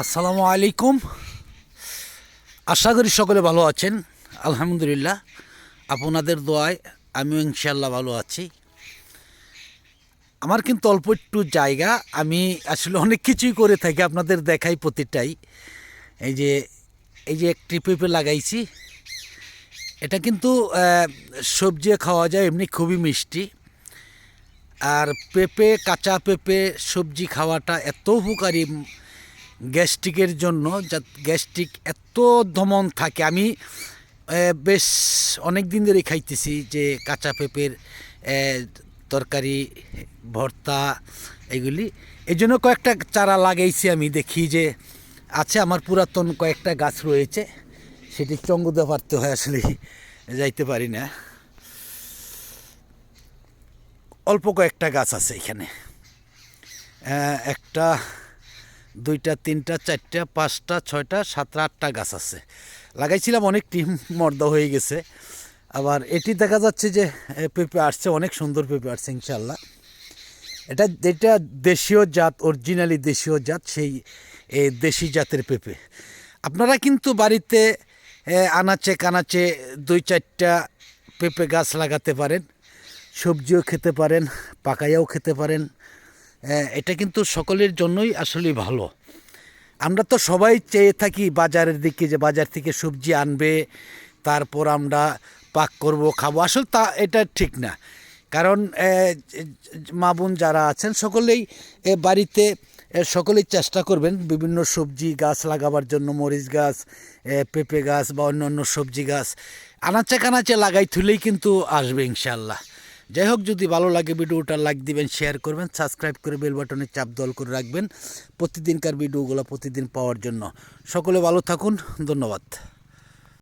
আসসালামু আলাইকুম। আশা করি সকলে ভালো আছেন। আলহামদুলিল্লাহ, আপনাদের দোয়ায় আমিও ইনশাল্লাহ ভালো আছি। আমার কিন্তু অল্প একটু জায়গা, আমি আসলে অনেক কিছুই করে থাকি, আপনাদের দেখাই প্রতিটাই। এই যে এই যে একটি পেঁপে লাগাইছি, এটা কিন্তু সবজি খাওয়া যায়, এমনি খুবই মিষ্টি। আর পেঁপে, কাঁচা পেঁপে সবজি খাওয়াটা এত উপকারী গ্যাস্ট্রিকের জন্য যা গ্যাস্ট্রিক এত দমন থাকে। আমি বেশ অনেক দিন ধরে খাইতেছি যে কাঁচা পেঁপের তরকারি, ভর্তা এগুলি। এই জন্য কয়েকটা চারা লাগাইছি আমি, দেখি যে আছে আমার পুরাতন কয়েকটা গাছ রয়েছে, সেটি চঙ্গুদা পারতে হয় আসলে, যাইতে পারি না। অল্প কয়েকটা গাছ আছে এখানে। একটা দুইটা, তিনটা, চারটা, পাঁচটা, ছয়টা, সাতটা, আটটা গাছ আছে। লাগাইছিলাম অনেক টিম, মর্দ হয়ে গেছে। আবার এটি দেখা যাচ্ছে যে পেঁপে আসছে, অনেক সুন্দর পেঁপে আসছে ইনশাল্লাহ এটা যেটা দেশীয় জাত, অরিজিনালি দেশীয় জাত, সেই দেশি জাতের পেঁপে। আপনারা কিন্তু বাড়িতে আনাচে কানাচে দুই, চারটা পেঁপে গাছ লাগাতে পারেন। সবজিও খেতে পারেন, পাকাইয়াও খেতে পারেন। এটা কিন্তু সকলের জন্যই আসলে ভালো। আমরা তো সবাই চেয়ে থাকি বাজারের দিকে যে বাজার থেকে সবজি আনবে, তারপর আমরা পাক করব, খাব। আসলে তা, এটা ঠিক না। কারণ মা বোন যারা আছেন, সকলেই বাড়িতে সকলেই চেষ্টা করবেন বিভিন্ন সবজি গাছ লাগাবার জন্য, মরিচ গাছ পেঁপে গাছ বা অন্য অন্য সবজি গাছ, আনাচে কানাচে লাগাই থুলেই কিন্তু আসবে ইনশাল্লাহ যাই হোক যদি ভালো লাগে ভিডিওটা লাইক দিবেন, শেয়ার করবেন, সাবস্ক্রাইব করে বেল বাটনে চাপ দল করে রাখবেন প্রতিদিনকার ভিডিওগুলো প্রতিদিন পাওয়ার জন্য। সকলে ভালো থাকুন, ধন্যবাদ।